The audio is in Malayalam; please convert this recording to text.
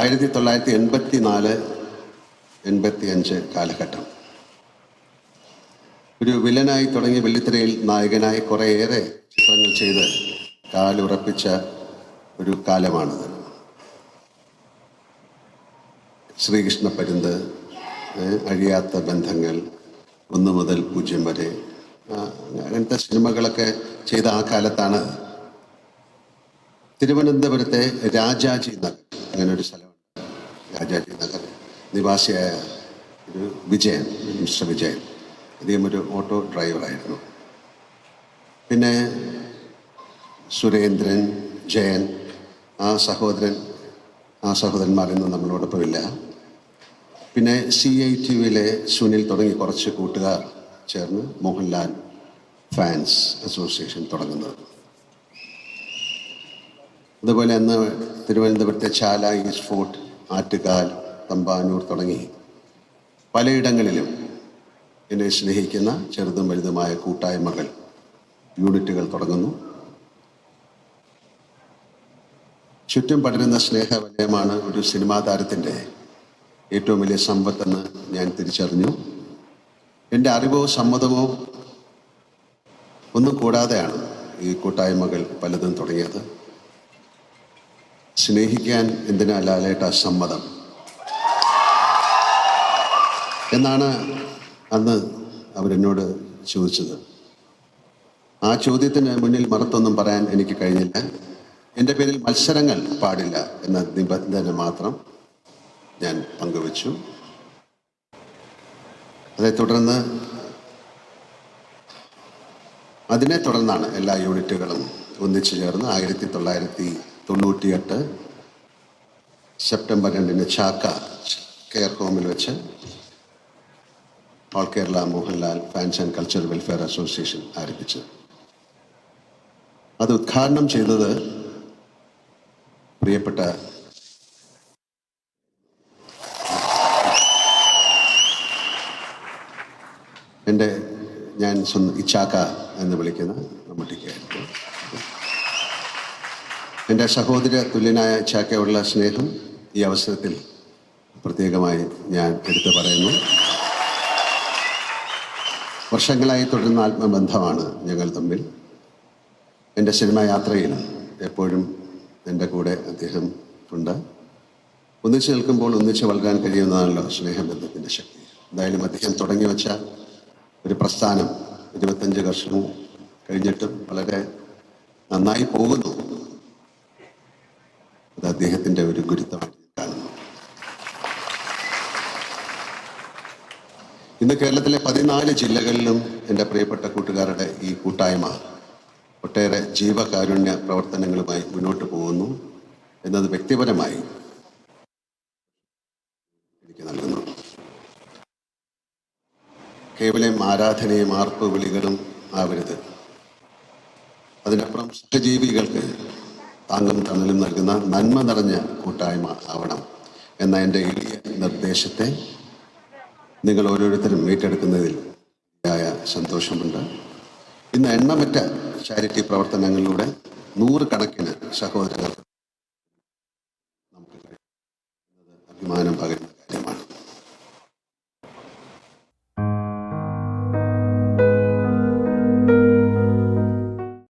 ആയിരത്തി തൊള്ളായിരത്തി എൺപത്തി നാല് എൺപത്തി അഞ്ച് കാലഘട്ടം. ഒരു വില്ലനായി തുടങ്ങിയ വെള്ളിത്തിരയിൽ നായകനായി കുറേയേറെ ചിത്രങ്ങൾ ചെയ്ത് കാലുറപ്പിച്ച ഒരു കാലമാണിത്. ശ്രീകൃഷ്ണ പരുന്ത് അഴിയാത്ത ബന്ധങ്ങൾ ഒന്ന് മുതൽ പൂജ്യം വരെ അങ്ങനത്തെ സിനിമകളൊക്കെ ചെയ്ത ആ കാലത്താണ്. തിരുവനന്തപുരത്തെ രാജാജി നഗർ അങ്ങനെ ഒരു സ്ഥലമുണ്ട് രാജാജി നഗർ നിവാസിയായ ഒരു വിജയൻ മിസ്റ്റർ വിജയൻ. അദ്ദേഹം ഒരു ഓട്ടോ ഡ്രൈവറായിരുന്നു. പിന്നെ സുരേന്ദ്രൻ ജയൻ ആ സഹോദരൻ ആ സഹോദരന്മാരൊന്നും നമ്മളോടൊപ്പം നമ്മളോടൊപ്പമില്ല. പിന്നെ സി ഐ ടി വിയിലെ സുനിൽ തുടങ്ങി കുറച്ച് കൂട്ടുകാർ ചേർന്ന് മോഹൻലാൽ ഫാൻസ് അസോസിയേഷൻ തുടങ്ങുന്നത്. അതുപോലെ അന്ന് തിരുവനന്തപുരത്തെ ചാല ഈസ്റ്റ് ഫോർട്ട് ആറ്റുകാൽ തമ്പാനൂർ തുടങ്ങി പലയിടങ്ങളിലും എന്നെ സ്നേഹിക്കുന്ന ചെറുതും വലുതുമായ കൂട്ടായ്മകൾ യൂണിറ്റുകൾ തുടങ്ങുന്നു. ചുറ്റും പടരുന്ന സ്നേഹവലയമാണ് ഒരു സിനിമാ താരത്തിന്റെ ഏറ്റവും വലിയ സമ്പത്തെന്ന് ഞാൻ തിരിച്ചറിഞ്ഞു. എന്റെ അറിവോ സമ്മതമോ ഒന്നും കൂടാതെയാണ് ഈ കൂട്ടായ്മകൾ പലതും തുടങ്ങിയത്. സ്നേഹിക്കാൻ എന്തിനാ ലാലേട്ട സമ്മതം? എന്നാണ് അന്ന് അവരെന്നോട് ചോദിച്ചത്. ആ ചോദ്യത്തിന് മുന്നിൽ മറുത്തൊന്നും പറയാൻ എനിക്ക് കഴിഞ്ഞില്ല. എന്റെ പേരിൽ മത്സരങ്ങൾ പാടില്ല എന്ന നിബന്ധന മാത്രം ഞാൻ പങ്കുവച്ചു. അതേ തുടർന്ന് അതിനെ തുടർന്നാണ് എല്ലാ യൂണിറ്റുകളും ഒന്നിച്ചു ചേർന്ന് ആയിരത്തി തൊള്ളായിരത്തി തൊണ്ണൂറ്റിയെട്ട്. സെപ്റ്റംബർ രണ്ടിന് ചാക്ക കെയർ ഹോമിൽ വെച്ച് all Kerala Mohanlal fans and culture welfare association ആരംഭിച്ചത് അത് ഉദ്ഘാടനം ചെയ്തത് പ്രിയപ്പെട്ട എന്റെ ഞാൻ സ്വന്തം ഇച്ചാക്ക എന്ന് വിളിക്കുന്ന മമ്മൂട്ടിക്കായിരുന്നു എന്റെ സഹോദര തുല്യനായ ചാക്കയോടുള്ള സ്നേഹം ഈ അവസരത്തിൽ പ്രത്യേകമായി ഞാൻ എടുത്തു പറയുന്നു. വർഷങ്ങളായി തുടരുന്ന ആത്മബന്ധമാണ് ഞങ്ങൾ തമ്മിൽ. എന്റെ സിനിമാ യാത്രയിൽ എപ്പോഴും എന്റെ കൂടെ അദ്ദേഹം ഉണ്ട്. ഒന്നിച്ച് നിൽക്കുമ്പോൾ ഒന്നിച്ച് വളരാൻ കഴിയുന്നതാണല്ലോ സ്നേഹബന്ധത്തിന്റെ ശക്തി. എന്തായാലും അദ്ദേഹം തുടങ്ങി വെച്ച ഒരു പ്രസ്ഥാനം ഇരുപത്തഞ്ച് വർഷവും കഴിഞ്ഞിട്ടും വളരെ നന്നായി പോകുന്നു അത് അദ്ദേഹത്തിന്റെ ഒരു ഗുരുത്വമായി ഞാൻ കാണുന്നു ഇന്ന് കേരളത്തിലെ പതിനാല് ജില്ലകളിലും എന്റെ പ്രിയപ്പെട്ട കൂട്ടുകാരുടെ ഈ കൂട്ടായ്മ ഒട്ടേറെ ജീവകാരുണ്യ പ്രവർത്തനങ്ങളുമായി മുന്നോട്ട് പോകുന്നു എന്നത് വ്യക്തിപരമായി എനിക്ക് നൽകുന്നു. കേവലം ആരാധനയും ആർപ്പ് വിളികളും ആവരുത്. അതിനപ്പുറം സഹജീവികൾക്ക് താങ്ങും തണലും നൽകുന്ന നന്മ നിറഞ്ഞ കൂട്ടായ്മ ആവണം എന്ന എന്റെ എളിയ നിർദ്ദേശത്തെ നിങ്ങൾ ഓരോരുത്തരും ഏറ്റെടുക്കുന്നതിൽ ആയ സന്തോഷമുണ്ട്. ഇന്ന് എണ്ണമറ്റ ചാരിറ്റി പ്രവർത്തനങ്ങളിലൂടെ നൂറുകണക്കിന് സഹോദരങ്ങൾക്ക് നമുക്ക് അഭിമാനം പകരുന്നു.